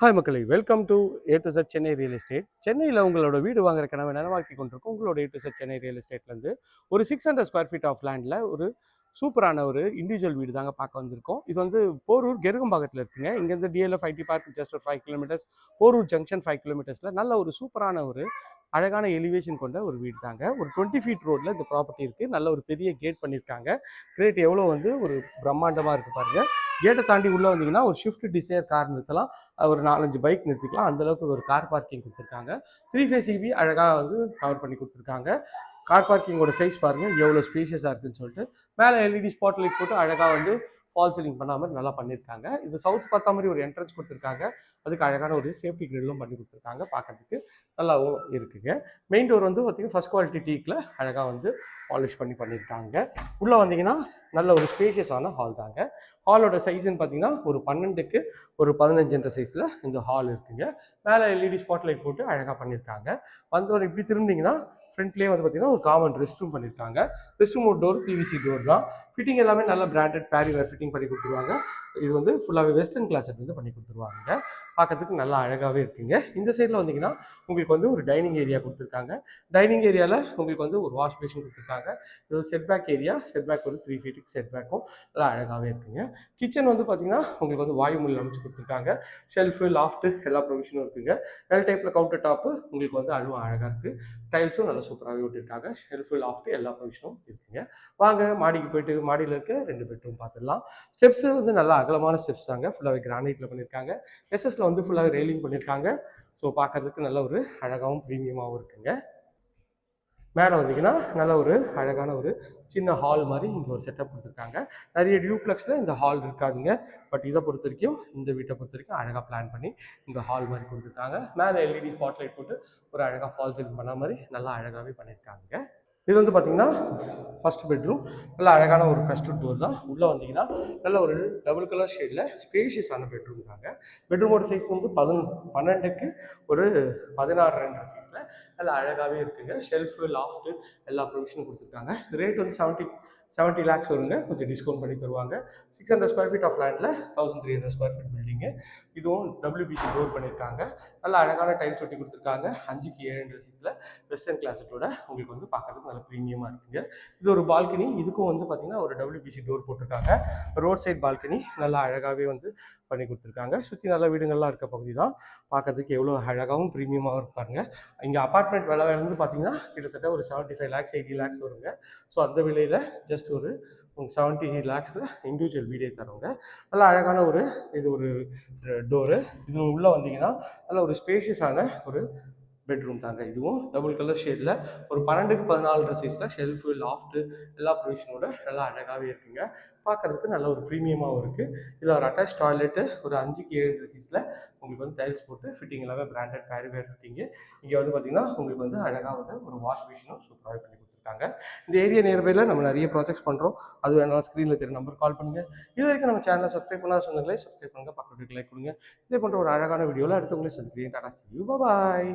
Hi மக்களை welcome to A to Z Chennai real estate சென்னையில் உங்களோட வீடு வாங்குற கனவை நிலவாக்கி கொண்டிருக்கும் உங்களோட A to Z Chennai real எஸ்டேட்லேருந்து ஒரு six hundred square feet of லேண்டில் ஒரு சூப்பரான ஒரு இண்டிவிஜுவல் வீடு தாங்க பார்க்க வந்திருக்கோம். இது வந்து போரூர் கெருகம்பாக்கத்தில் இருக்குங்க. இங்கேருந்து டிஎல்எஃப் ஐடி பார்க் ஜஸ்ட் ஒரு five kilometres Porur junction five கிலோமீட்டர்ஸில் நல்ல ஒரு சூப்பரான ஒரு அழகான எலிவேஷன் கொண்ட ஒரு வீடு தாங்க. ஒரு டுவெண்ட்டி ஃபீட் ரோட்டில் இந்த ப்ராப்பர்ட்டி இருக்குது நல்ல ஒரு பெரிய கேட் பண்ணியிருக்காங்க கிரேட் எவ்வளோ வந்து ஒரு பிரம்மாண்டமாக இருக்குது பாருங்கள் கேட்டை தாண்டி உள்ளே வந்தீங்கன்னா ஒரு ஷிஃப்ட் டிசைர் கார் நிறுத்தலாம். ஒரு நாலஞ்சு பைக் நிறுத்திக்கலாம். அந்தளவுக்கு ஒரு கார் பார்க்கிங் கொடுத்துருக்காங்க. த்ரீ ஃபேஸ் இபி அழகாக வந்து கவர் பண்ணி கொடுத்துருக்காங்க. கார் பார்க்கிங்கோட சைஸ் பாருங்கள் எவ்வளோ ஸ்பேஷியஸாக இருக்குன்னு சொல்லிட்டு. மேலே எல்இடி ஸ்பாட் லைட் போட்டு அழகாக வந்து ஃபால் சீலிங் பண்ண நல்லா பண்ணியிருக்காங்க இது சவுத் பார்த்தா மாதிரி ஒரு என்ட்ரன்ஸ் கொடுத்துருக்காங்க. அதுக்கு அழகான ஒரு சேஃப்டி கிரில்லும் பண்ணி கொடுத்துருக்காங்க. பார்க்கறதுக்கு நல்லாவும் இருக்குங்க. மெயின் டோர் வந்து பார்த்தீங்கன்னா ஃபஸ்ட் குவாலிட்டி டீக்கில் அழகாக வந்து பாலிஷ் பண்ணி பண்ணியிருக்காங்க உள்ளே வந்தீங்கன்னா நல்ல ஒரு ஸ்பேஷியஸான ஹால் தாங்க. ஹாலோட சைஸ்ன்னு பார்த்தீங்கன்னா ஒரு பன்னெண்டுக்கு ஒரு பதினஞ்சுன்ற சைஸில் இந்த ஹால் இருக்குங்க. மேலே எல்இடி ஸ்பாட் லைட் போட்டு அழகாக பண்ணியிருக்காங்க வந்தவரை இப்படி திரும்பினீங்கன்னா ஃப்ரண்ட்லேயே வந்து பார்த்தீங்கன்னா ஒரு காமன் ரெஸ்ட் ரூம் பண்ணியிருக்காங்க rest room door PVC door தான். ஃபிட்டிங் எல்லாமே நல்ல பிராண்டட் பேரி வேர் ஃபிட்டிங் பண்ணி கொடுத்துருவாங்க. இது வந்து ஃபுல்லாகவே வெஸ்டர்ன் கிளாஸ் வந்து பண்ணி கொடுத்துருவாங்க. பார்க்கறதுக்கு நல்லா அழகாகவே இருக்குங்க. இந்த சைடில் வந்தீங்கன்னா உங்களுக்கு வந்து ஒரு டைனிங் ஏரியா கொடுத்துருக்காங்க. டைனிங் ஏரியாவில் உங்களுக்கு வந்து ஒரு வாஷ் பேஷன் கொடுத்துருக்காங்க. இது set back area set back ஒரு த்ரீ ஃபீட்டுக்கு செட் பேக்கும் நல்லா அழகாகவே இருக்குங்க. கிச்சன் வந்து பார்த்தீங்கன்னா உங்களுக்கு வந்து வாயு முள் அமைச்சு கொடுத்துருக்காங்க. ஷெல்ஃபு லாஃப்ட்டு எல்லா ப்ரொவிஷனும் இருக்குங்க. எல் டைப்பில் கவுண்டர் டாப்பு உங்களுக்கு வந்து அழுவும் அழகாக இருக்குது டைல்ஸும் நல்லா சூப்பராகவே விட்டுருக்காங்க ஹெல்ப்ஃபுல் ஆஃப்ட்டு எல்லா ப்ரொவிஷனும் இருக்குங்க. வாங்க மாடிக்கு போயிட்டு மாடியில் இருக்க ரெண்டு பெட்ரூம் பார்த்துடலாம் ஸ்டெப்ஸ் வந்து நல்லா அகலமான ஸ்டெப்ஸ் தாங்க. ஃபுல்லாகவே கிரானைட்டில் பண்ணியிருக்காங்க. எஸ்எஸ்ல வந்து ஃபுல்லாக ரெயிலிங் பண்ணியிருக்காங்க. ஸோ பார்க்கறதுக்கு நல்ல ஒரு அழகாகவும் ப்ரீமியமாகவும் இருக்குங்க. மேலே வந்தீங்கன்னா நல்ல ஒரு அழகான ஒரு சின்ன ஹால் மாதிரி இங்கே ஒரு செட்டப் கொடுத்துருக்காங்க. நிறைய டியூப்ளெக்ஸில் இந்த ஹால் இருக்காதுங்க. பட் இதை பொறுத்த வரைக்கும் இந்த வீட்டை பொறுத்த வரைக்கும் அழகாக பிளான் பண்ணி இந்த ஹால் மாதிரி கொடுத்துருக்காங்க. மேலே எல்இடி ஸ்பாட்லைட் போட்டு ஒரு அழகாக ஃபால் செல் பண்ண மாதிரி நல்லா அழகாகவே பண்ணியிருக்காங்க. இது வந்து பார்த்திங்கன்னா ஃபர்ஸ்ட் பெட்ரூம் நல்ல அழகான ஒரு கஸ்ட் டோர் தான். உள்ளே வந்தீங்கன்னா நல்ல ஒரு டபுள் கலர் ஷேடில் ஸ்பேஷியஸான பெட்ரூம் தாங்க. பெட்ரூமோட சைஸ் வந்து பதின பன்னெண்டுக்கு ஒரு பதினாறு ரெண்டு சைஸில் நல்லா அழகாகவே இருக்குங்க. ஷெல்ஃபு லாஃப்ட்டு எல்லா ப்ரொவிஷனும் கொடுத்துருக்காங்க. ரேட் வந்து செவன்ட்டி செவன்ட்டி லேக்ஸ் வருங்க. கொஞ்சம் டிஸ்கவுண்ட் பண்ணி தருவாங்க. Six hundred square feet of லேண்டில் thousand three hundred square feet building இதுவும் டபிள்யூபிசி டோர் பண்ணியிருக்காங்க. நல்ல அழகான டைல்ஸ் ஒட்டி கொடுத்துருக்காங்க. அஞ்சுக்கு ஏழு சீஸில் வெஸ்டர்ன் கிளாஸட்டோட உங்களுக்கு வந்து பார்க்கறதுக்கு நல்ல ப்ரீமியமாக இருக்குங்க. இது ஒரு பால்கனி. இதுக்கும் வந்து பார்த்தீங்கன்னா ஒரு டபிள்யூபிசி டோர் போட்டிருக்காங்க. ரோட் சைட் பால்கனி நல்லா அழகாகவே வந்து பண்ணி கொடுத்துருக்காங்க. சுற்றி நல்ல வீடுங்கள்லாம் இருக்க பகுதி தான். பார்க்கறதுக்கு எவ்வளோ அழகாகவும் ப்ரீமியமாகவும் இருப்பாங்க இங்கே அப்பார்ட்மெண்ட் விலை வந்து பார்த்தீங்கன்னா கிட்டத்தட்ட ஒரு seventy five lakhs eighty lakhs வருங்க. ஸோ அந்த விலையில் ஜஸ்ட் ஒரு செவன்ட்டி லேக்ஸில் இண்டிவிஜுவல் வீடே தருவாங்க. நல்ல அழகான ஒரு இது ஒரு டோரு இது உள்ளே வந்தீங்கன்னா நல்ல ஒரு ஸ்பேஷியஸான ஒரு பெட்ரூம் தாங்க. இதுவும் டபுள் கலர் ஷேடில் ஒரு பன்னெண்டுக்கு பதினாலு சைஸில் ஷெல்ஃபு லாஃப்ட்டு எல்லா ப்ரொவிஷனோட நல்லா அழகாகவே இருக்குங்க. பார்க்குறதுக்கு நல்ல ஒரு ப்ரீமியமாகவும் இருக்குது இதில் ஒரு அட்டாச் டாய்லெட்டு ஒரு அஞ்சுக்கு ஏழு சைஸில் உங்களுக்கு வந்து டைல்ஸ் போட்டு ஃபிட்டிங் எல்லாமே பிராண்டட் பேரிவேர் ஃபிட்டிங்கு இங்கே வந்து பார்த்திங்கன்னா உங்களுக்கு வந்து அழகாக வந்து ஒரு வாஷ் மிஷினும் சூப்பராகவே பண்ணி கொடுத்துருக்காங்க. இந்த ஏரியா நியர்பையில் நம்ம நிறைய ப்ராஜெக்ட்ஸ் பண்ணுறோம் அது வேணாலும் ஸ்க்ரீனில் தெரிய நம்பர் கால் பண்ணுங்கள் இது வரைக்கும் நம்ம சேனலை சப்ஸ்கிரைப் பண்ணால் சொந்தங்களே சப்ஸ்கிரைப் பண்ணுங்கள் பக்கத்துக்கு லைக் கொடுங்க. இதே போன்ற ஒரு அழகான வீடியோவில் அடுத்தவங்களே சந்திக்கிறேன். Tata C you bye